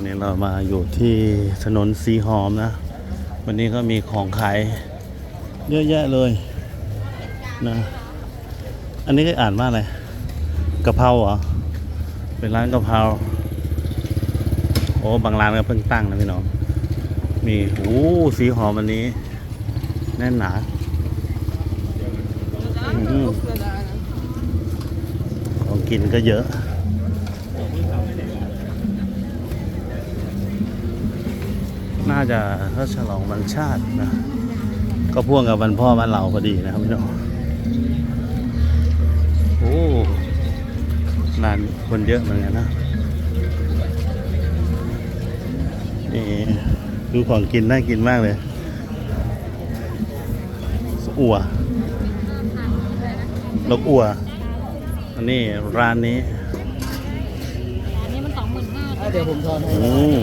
ันนี้เรามาอยู่ที่ถนนสีหอมนะ วันนี้ก็มีของขายเยอะแยะเลยนะ อันนี้ก็อ่านว่าอะไรกะเพราเหรอ เป็นร้านกะเพราโอ้บางร้านก็เพิ่งตั้งนะพี่น้อง มีโอ้สีหอมวันนี้ แน่นหนาของกินก็เยอะ น่าจะเขาฉลองวันชาตินะ ก็พ่วงกับวันพ่อวันเราพอดีนะครับพี่น้องโอ้นานคนเยอะเหมือนกันนะนี่ดูของกินน่ากินมากเลยอั่วลกอั่วอันนี้ร้านนี้อันนี้มันสองหมื่นห้าอะเดี๋ยวผมทอนให้อืม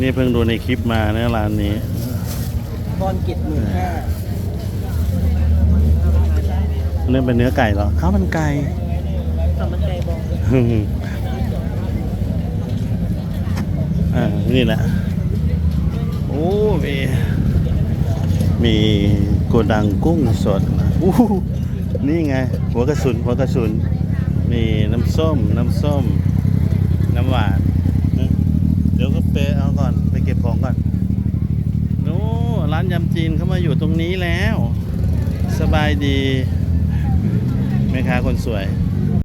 นี่เพิ่งดูในคลิปมานะร้านนี้ทอนกิจหมื่นห้าอันนี้เป็นเนื้อไก่เหรอข้าวมันไก่ทำมันใจบอกอ่านี่แหละ โอ้มีมีโกดังกุ้งสดอู้หูนี่ไง หัวกระสุนหัวกระสุนมีน้ำส้ม น้ำส้ม น้ำหวานอืมเดี๋ยวก็ไปเอา ก่อน ไปเก็บของก่อนโน้ร้านยำจีนเขามาอยู่ตรงนี้แล้ว สบายดีแม่ค้าคนสวย